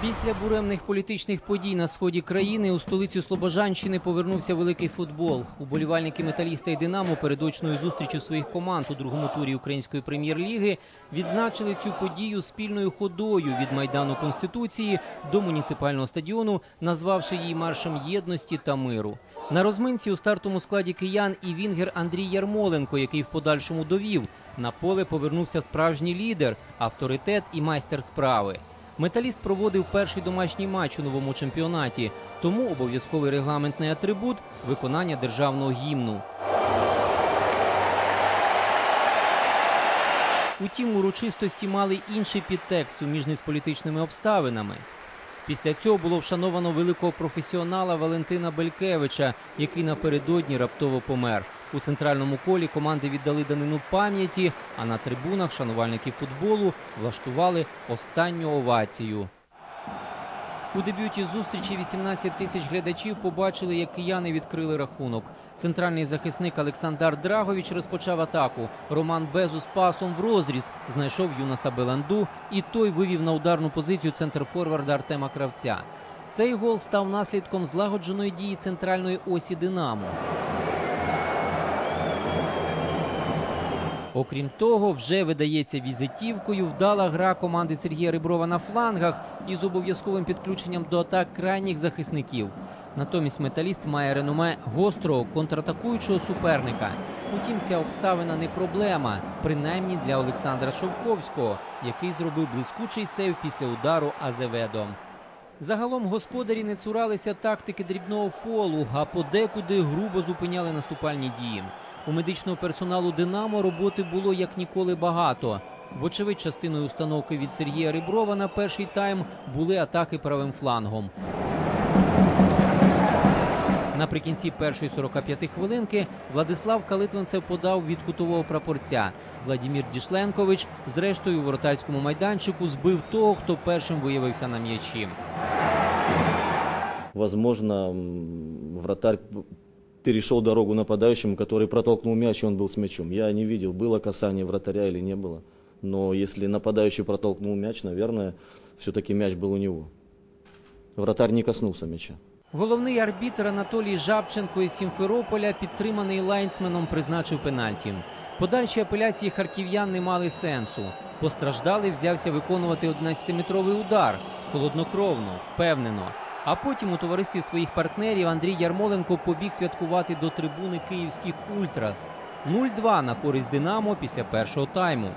Після буремних політичних подій на сході країни у столицю Слобожанщини повернувся великий футбол. Уболівальники металіста і Динамо перед очною зустрічю своїх команд у другому турі української прем'єр-ліги відзначили цю подію спільною ходою від майдану конституції до муніципального стадіону, назвавши її маршем єдності та миру. На розминці у стартовому складі киян і вінгер Андрій Ярмоленко, який в подальшому довів на поле повернувся справжній лідер, авторитет і майстер справи. Металіст проводив перший домашній матч у новому чемпіонаті, тому обов'язковий регламентний атрибут виконання державного гімну. Утім, урочистості мали інший підтекст, суміжний з політичними обставинами. Після цього було вшановано великого професіонала Валентина Белькевича, який напередодні раптово помер. У центральному колі команди віддали данину пам'яті, а на трибунах шанувальники футболу влаштували останню овацію. У дебюті зустрічі 18 тисяч глядачів побачили, як кияни відкрили рахунок. Центральний захисник Олександр Драгович розпочав атаку. Роман Безу з пасом в розріз знайшов Юнаса Беланду, і той вивів на ударну позицію центрфорварда Артема Кравця. Цей гол став наслідком злагодженої дії центральної осі Динамо. Окрім того, вже видається візитівкою вдала гра команди Сергія Риброва на флангах із обов'язковим підключенням до атак крайніх захисників. Натомість металіст має реноме гострого контратакуючого суперника. Утім, ця обставина не проблема, принаймні для Олександра Шовковського, який зробив блискучий сейв після удару Азеведо. Загалом господарі не цуралися тактики дрібного фолу, а подекуди грубо зупиняли наступальні дії. У медичного персоналу Динамо роботи було як ніколи багато. Вочевидь, частиною установки від Сергія Риброва на перший тайм були атаки правим флангом. Наприкінці першої 45 хвилинки Владислав Калитвинцев подав від кутового прапорця. Владімір Дішленкович, зрештою, у воротарському майданчику збив того, хто першим виявився на м'ячі. Возможно, вратарь перешел дорогу нападающему, который протолкнул мяч, и он был с мячом. Я не видел, было касание вратаря или не было. Но если нападающий протолкнул мяч, наверное, все-таки мяч был у него. Вратарь не коснулся мяча. Головний арбітр Анатолій Жабченко із Сімферополя, підтриманий лайнсменом, призначив пенальті. Подальші апеляції харків'ян не мали сенсу. Постраждалий взявся виконувати 11-метровий удар холоднокровно, впевнено. А потім у товаристві своїх партнерів Андрій Ярмоленко побіг святкувати до трибуни київських ультрас. 0-2 на користь Динамо після першого тайму.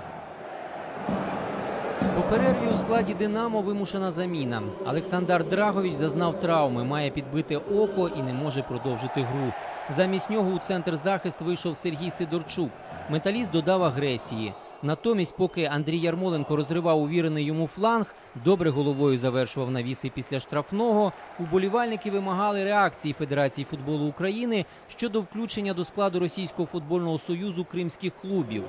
По перерві у складі Динамо вимушена заміна. Олександр Драгович зазнав травми, має підбите око і не може продовжити гру. Замість нього у центр захист вийшов Сергій Сидорчук. Металіст додав агресії. Натомість, поки Андрій Ярмоленко розривав увірений йому фланг, добре головою завершував навіси після штрафного. Уболівальники вимагали реакції Федерації футболу України щодо включення до складу Російського футбольного союзу кримських клубів.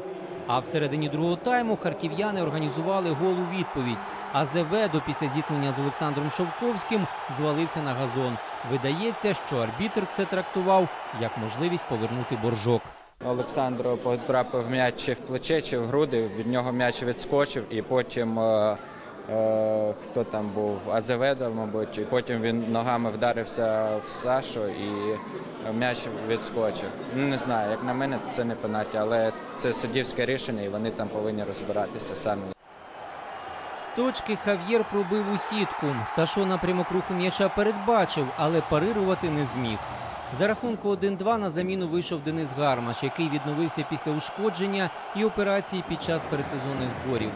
А всередині другого тайму харків'яни організували гол у відповідь. А Зеведо після зіткнення з Олександром Шовковським звалився на газон. Видається, що арбітр це трактував як можливість повернути боржок. Олександру потрапив м'яч чи в плече, чи в груди. Від нього м'яч відскочив, і потім е, е, хто там був Азеведо, мабуть, і потім він ногами вдарився в Сашу і м'яч відскочив. Ну не знаю, як на мене, це не пенальті, але це суддівське рішення, і вони там повинні розбиратися самі. З точки Хав'єр пробив у сітку. Сашо напрямок руху м'яча передбачив, але парирувати не зміг. За рахунку 1-2 на заміну вийшов Денис Гармаш, який відновився після ушкодження і операції під час передсезонних зборів.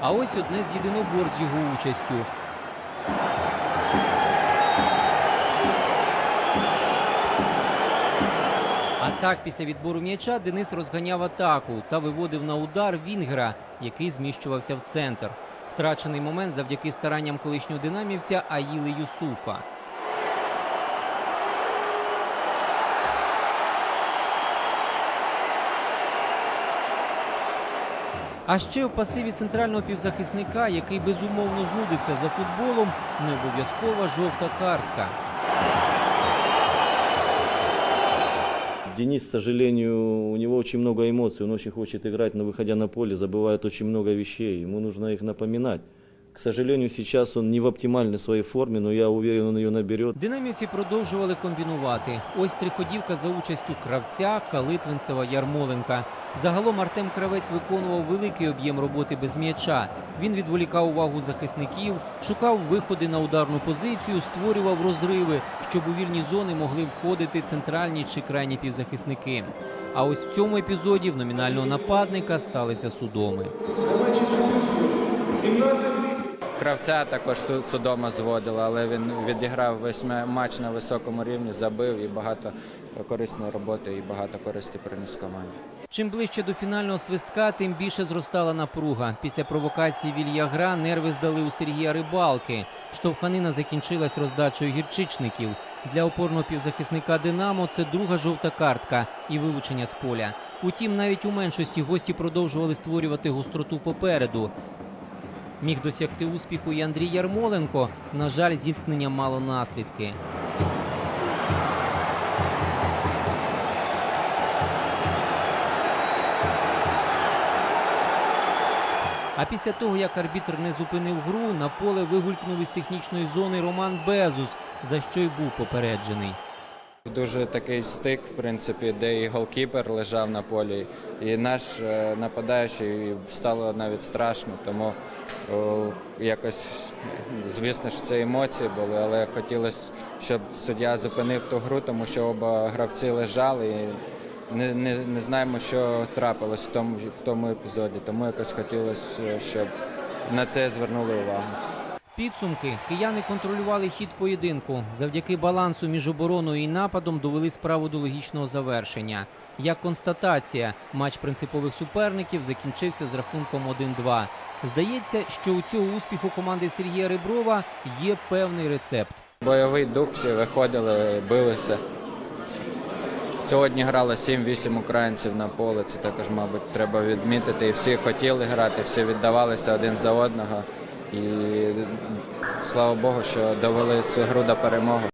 А ось одне з єдиноборств з його участю. А так, після відбору м'яча Денис розганяв атаку та виводив на удар Вінгера, який зміщувався в центр. Втрачений момент завдяки старанням колишнього динамівця Аїли Юсуфа. А ще в пасиві центрального півзахисника, який безумовно знудився за футболом, не обов'язкова жовта картка. Денис, к сожалению, у него очень много эмоций, он очень хочет играть, но выходя на поле, забывает очень много вещей. Ему нужно их напоминать, К сожалению, сейчас он не в оптимальной своей форме, но я уверен, он ее наберет. Динамівці продовжували комбінувати. Ось триходівка за участю Кравця, Калитвинцева, Ярмоленка. Загалом Артем Кравець виконував великий об'єм роботи без м'яча. Він відволікав увагу захисників, шукав виходи на ударну позицію, створював розриви, щоб у вільні зони могли входити центральні чи крайні півзахисники. А ось в цьому епізоді в номінального нападника сталися судоми. Кравця також судома зводила, але він відіграв весь матч на високому рівні, забив і багато корисної роботи і багато користі приніс команді. Чим ближче до фінального свистка, тим більше зростала напруга. Після провокації Вілья Гра нерви здали у Сергія Рибалки. Штовханина закінчилась роздачею гірчичників. Для опорного півзахисника Динамо це друга жовта картка і вилучення з поля. Утім, навіть у меншості гості продовжували створювати гостроту попереду. Міг досягти успіху і Андрій Ярмоленко. На жаль, зіткнення мало наслідки. А після того, як арбітр не зупинив гру, на поле вигулькнув із технічної зони Роман Безус, за що й був попереджений. Дуже такий стик, в принципі, де і голкіпер лежав на полі, і наш е, нападаючий стало навіть страшно, тому о, якось, звісно ж, це емоції були, але хотілося, щоб суддя зупинив ту гру, тому що оба гравці лежали. І не, не, не знаємо, що трапилось в тому, в тому епізоді, тому якось хотілося, щоб на це звернули увагу. Підсумки кияни контролювали хід поєдинку. Завдяки балансу між обороною і нападом довели справу до логічного завершення. Як констатація, матч принципових суперників закінчився з рахунком 1-2. Здається, що у цього успіху команди Сергія Реброва є певний рецепт. Бойовий дух, всі виходили, билися. Сьогодні грало 7-8 українців на поле. Це також, мабуть, треба відмітити. І всі хотіли грати, всі віддавалися один за одного. І слава Богу, що довели цю гру до перемоги.